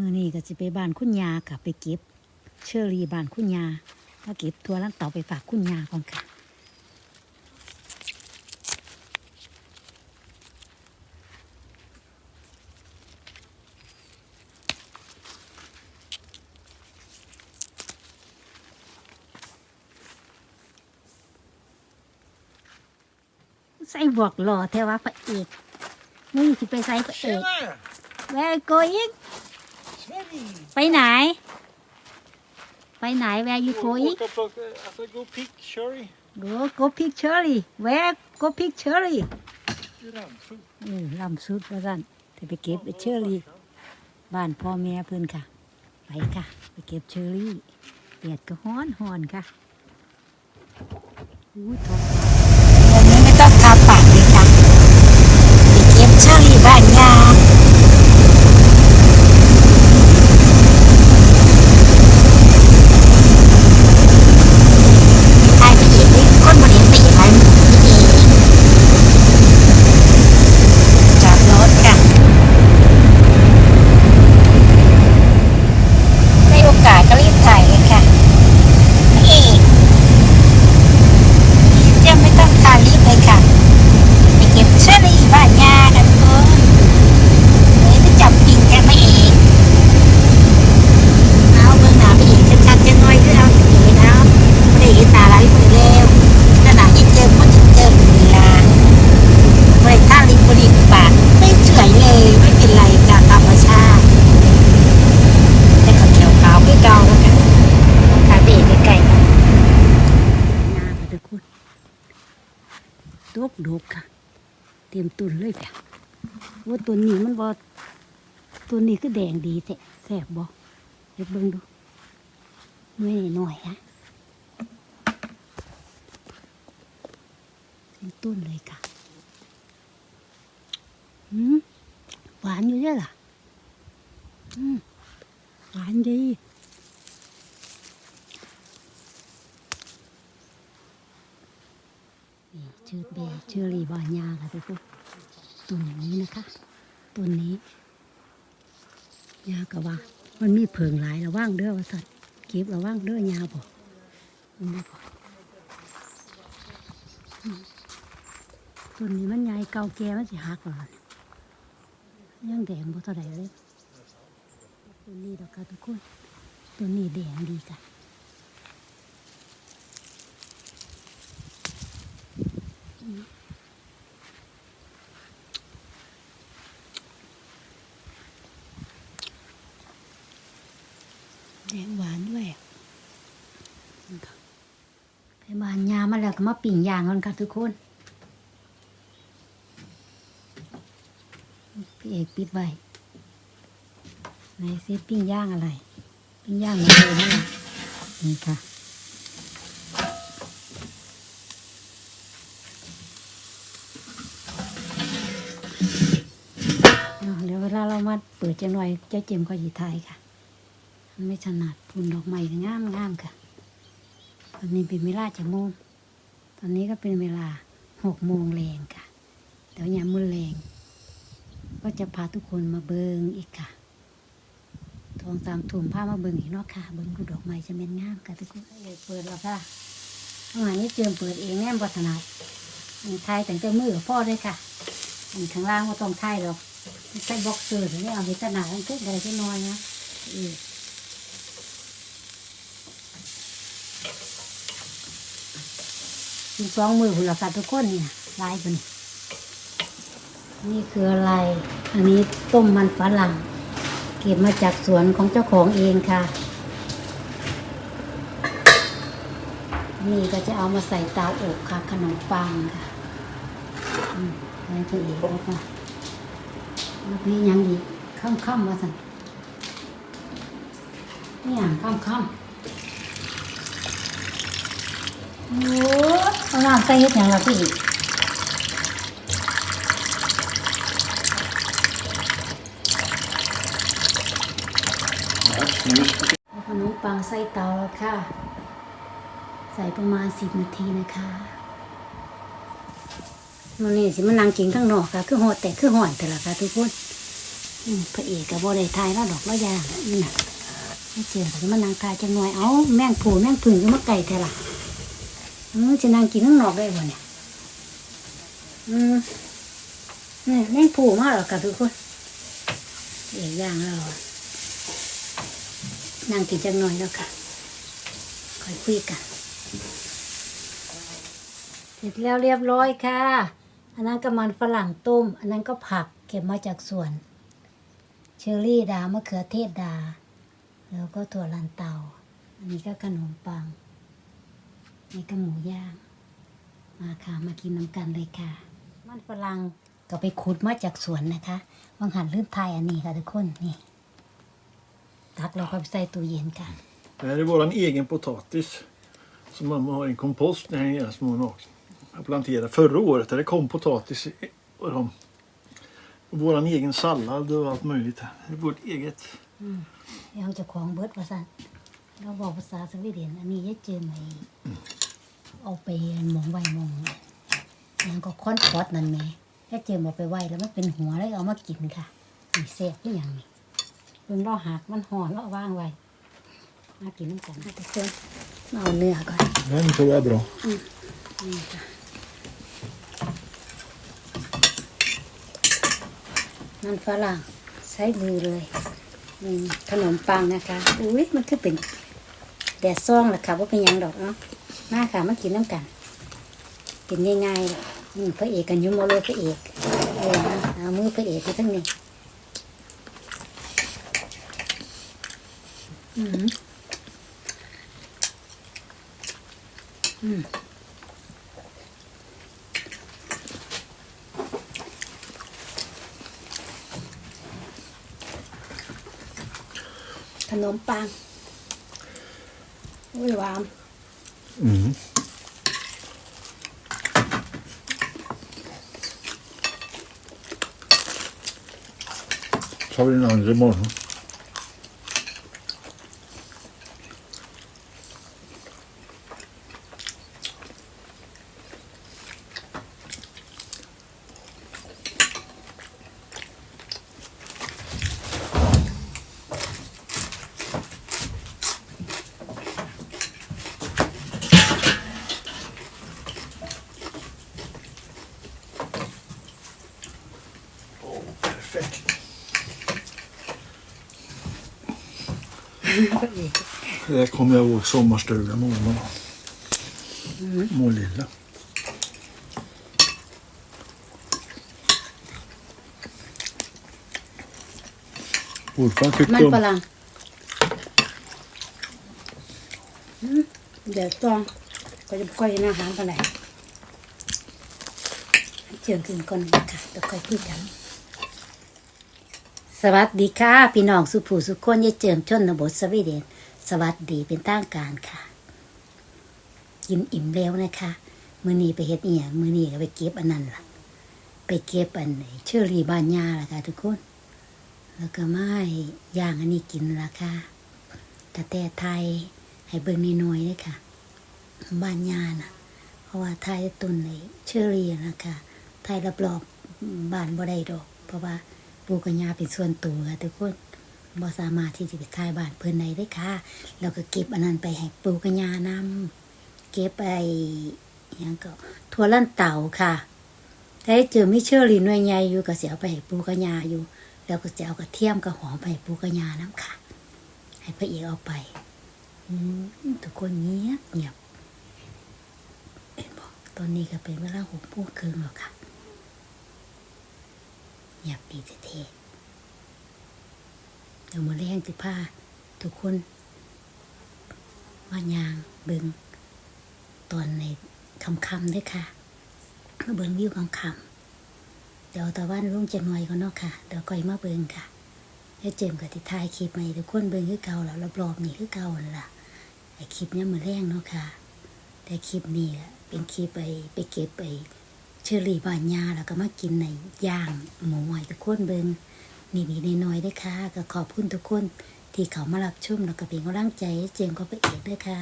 มือนี้ก็จะไปบ้านคุณยาค่ะไปเก็บ เชอรี่บ้านคุณยามาเก็บทัวลังเต่าไปฝากคุณยาก่อนค่ะใส่บวกหล่อแท้ว่าพระเอกมึงสิไปใส่พระเอก Tjena! Where going Sverige! ไปไหน ไปไหน Where you going Åka och plocka, alltså gå och pick cherry Go go pick cherry Where go pick cherry i Ramsjö. เออลำสุดว่าสั่นจะไปเก็บเชอรี่ บ้านพ่อแม่เพื่อนค่ะ ไปค่ะ ไปเก็บเชอรี่เปียดก็ฮ้อนฮ้อนค่ะอู้ท้องเดี๋ยวนี้ไม่ต้องทาปากเลยค่ะไปเก็บเชอรี่บ้านยา ทายไปอีกนี่คนบริไปอีกอันนี่จอดรถค่ะได้โอกาสก็รีบถ่ายเลยค่ะนี่จะไม่ต้องทานรีบเลยค่ะ ไปเก็บเชอรี่บ้านยากันทุกคนเฮ้ยไปจับปิงกันมาเองเอาเบื้องหน้าไปอีกชัดๆจะน้อยคือเอาสีเอา ไม่ได้เห็นตาลายมือเร็วขนาดที่เจอก็จะเจอเวลาไม่ได้ท่าลิบริปากไม่เฉยเลย ไม่เป็นไรจากธรรมชาติ แต่ก็เขียวขาวคือเก่าแล้วกันถ่ายไปเอกใกล้ๆกันงาค่ะทุกคนดกดกค่ะ เตรียมตุนเลยค่ะว่าตัวนี้มันบอตัวนี้ก็แดงดีแท้แสบบ่เดี๋ยวเบิ่งดูไม่หน่อยๆนะเป็นต้นเลยค่ะอืมหวานอยู่ด้วยล่ะอืมหวานดี นี่ชื่อเบชื่อรีบานยาค่ะทุกคนต้นอย่างนี้นะคะต้นนี้ยากะว่า มันมีเพิงหลายระว่างเด้อวสัตว์เก็บระว่างเด้อยาบอกมันบ่บอกต้นนี้มันใหญ่เก่าแก่มันสิหักหรอยังแดงบ่เท่าไหร่เลยต้นนี้ดอกค่ะทุกคนต้นนี้แดงดีค่ะ แดงหวานด้วยไปบานยามาแล้วก็มาปิ่งยางกันค่ะทุกคนพี่เอกปิดไว้ไหนซิปิ้งย่างอะไร ปิ้งย่างเหมือนเดิมนี่แหละนี่ค่ะเอาเดี๋ เวลารามาเปิดจังหน่อยเจ้าเจมก็ยีทายค่ะมันไม่ถนัดพุ่นดอกไม้งามงามค่ะ ตอนนี้เป็นเวลาจะโมงตอนนี้ก็เป็นเวลาหกโมงแรงค่ะเดี๋ยวยามมือแรง ก็จะพาทุกคนมาเบิงอีกค่ะทองสามถุ่มผ้ามาเบิงอีกเนาะค่ะ เบิงดูดอกไม้จะเป็นงามค่ะทุกคนเปิดแล้วค่ะข้างหลังนี้เจิมเปิดเองแน่บัถนัดไทยแต่งแต่มือกับพ่อด้วยค่ะ อันข้างล่างก็ต้องไทยหรอก ใส่บ็อกเซอร์ถึงได้เอาไปถนัดทั้งขึ้นอะไรที่น้อยนะเออมีสองมือหุ่นละค่ะทุกคนเนี่ยลายเป็นนี่คืออะไร อันนี้ต้มมันฝรั่ง เก็บมาจากสวนของเจ้าของเองค่ะ นี่ก็จะเอามาใส่เตาอบค่ะ ขนมปังค่ะ อืมอะไรตัวเองแล้วก็แล้วนี่ยังอีกค่ำค่ำๆว่าสันนี่อย่างค่ำค่ำโอ้เอาน้ำใส่เฮ็ดอย่างละพี่อีกเอาขนมปังใส่เตาแล้วค่ะ ใส่ประมาณสิบนาทีนะคะ มันนี่สิมันนางกินข้างนอกค่ะ คือหอดแต่คือหอนแต่ละค่ะทุกคนพระเอกกับโบได้ทายแล้วดอกแล้วยางนี่น่ะไม่เจอแต่มันนางทายจังหน่อย เอ้าแม่งผูแม่งพึ่งก็มาไก่แท้ล่ะอืมจะนางกินข้างนอกได้บ่เนี่ยอืมนี่แม่งผูมากหรอกค่ะทุกคนเอกย่างแล้วอะนางกินจังหน่อยแล้วค่ะค่อยคุยกันเสร็จแล้วเรียบร้อยค่ะ อันนั้นก็มันฝรั่งต้ม อันนั้นก็ผักเก็บมาจากสวน เชอร์รี่ดามะเขือเทศดา แล้วก็ถั่วลันเตา อันนี้ก็ขนมปัง นี่ก็หมูย่าง มาค่ะมากินน้ำกันเลยค่ะ มันฝรั่งก็ไปขุดมาจากสวนนะคะวางหันลื่นไทยอันนี้ค่ะทุกคน นี่ ตักเราก็ไปใส่ตู้เย็นค่ะ Det här är våran egen potatis. Som mamma har i en kompost när den är små nakna. Jag planterade förra året. Där det kom potatis i- och de. Och våran egen sallad och allt möjligt. Det är vårt eget. เราจะของเบิร์ดภาษาเราบอกภาษาสวีเดนอันนี้ยายเจอไหมเอาไปหมองไว้หมองยังก็ค้อนคอดนั่นแหม่ยายเจอมาไปไว้แล้วมันเป็นหัวแล้วเอามากินค่ะนี่แซ่บหรือยังนี่เพิ่งเราหักมันห่อแล้วเอาวางไว้มากินน้ำกันทุกคนมาเอาเนื้อก่อน Den tror jag är bra. นี่ค่ะ มันฝรั่งใช้มือเลยนี่ขนมปังนะคะอุ้ยมันคือเป็นแดดซ่องแหละค่ะว่าเป็นยังดอกเนาะมาค่ะมากินน้ำกัน กินง่ายๆเลยอืมพระเอกกันอยุ่มาเลยพระเอกเออนะเอามือพระเอกที่ทั้งนี้อืมอืม นมปังอุ้ยหวาน Mm. Så har vi den andra imorgon. Perfekt. พระเอ ก Det där kommer jag ihåg sommarstugan morgon. Målilla. Morfar มัน tyckte ฝ om... รั่งอืมเดี๋ยวต้องก็จะค่อยกินอาหารปานไหนเชิญกินก่อนนะคะเดี๋ยวค่อยคุยกันส วัสดีค่ะ พี่น้องสุผูสุคนยายเจิมชนบทสวีเดน สวัสดีเป็นทางการค่ะ กินอิ่มแล้วนะคะ มือนี้ไปเฮ็ดเอียงมือนี้ก็ไปเก็บอันนั้นล่ะ ไปเก็บอันไหนเชอรี่บานยาล่ะค่ะทุกคน แล้วก็ไม้ย่างอันนี้กินละค่ะแต่แต่ไทยให้เบิ่งนน้อยๆเลยค่ะ บ้านยานะเพราะว่าไทยต้นในเชอรี่นะคะไทยรอบๆบ้านบ่ได้ดอก เพราะว่า ปูกกัญญาเป็นส่วนตัวค่ะทุกคนบ่สามารถที่จะไปทายบ้านเพิ่นใดได้ค่ะแล้วก็เก็บอันนั้นไปให้ปูกกัญญานำเก็บไปยังก็ทั่วลั่นเต่าค่ะถ้าได้เจอมิเชอรี่หน่วยใหญ่อยู่ก็สิเอาไปให้ปูกกัญญาอยู่ แล้วก็จะเอากระเทียมกับหอมไปให้ปูกกัญญาน้ำค่ะ ให้พระเอกเอาไปทุกคนเงียบเงียบบอกตอนนี้ก็เป็นเวลาหกโมงครึ่งแล้วค่ะ เงียบปีเท่เดี๋ยวมาเลี้ยงสิผ้าทุกคน มายางเบิงตอนในคำคำด้วยค่ะมาเบิงวิวคำคำเดี๋ยวตะวันรุ่งจะหน่อยก็เนาะค่ะ เดี๋ยวก่อยมาเบิงค่ะแล้วเจมกับที่ท้ายคลิปใหม่ทุกคนเบิงคือเก่าแล้วรอบๆนี่คือเก่าล่ะไอคลิปเนี้ยมือแรงเนาะค่ะ แต่คลิปนี้อะเป็นคลิปไปไปเก็บไป เชอรี่บานยาแล้วก็มากินในย่างหมูหอยทุกคนเบิงนี่นี่น้อยได้ค่ะ ก็ขอบคุณทุกคน ที่เขามารับชมแล้วก็เป็นกำลังใจเจมส์ก็ไปเอกด้วยค่ะ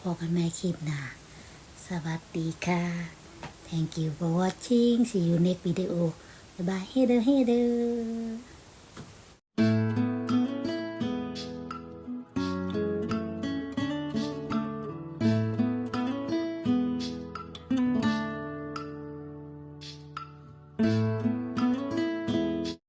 พอกันแม่คลิปหนาสวัสดีค่ะ thank you for watching see you next video bye bye hey there hey there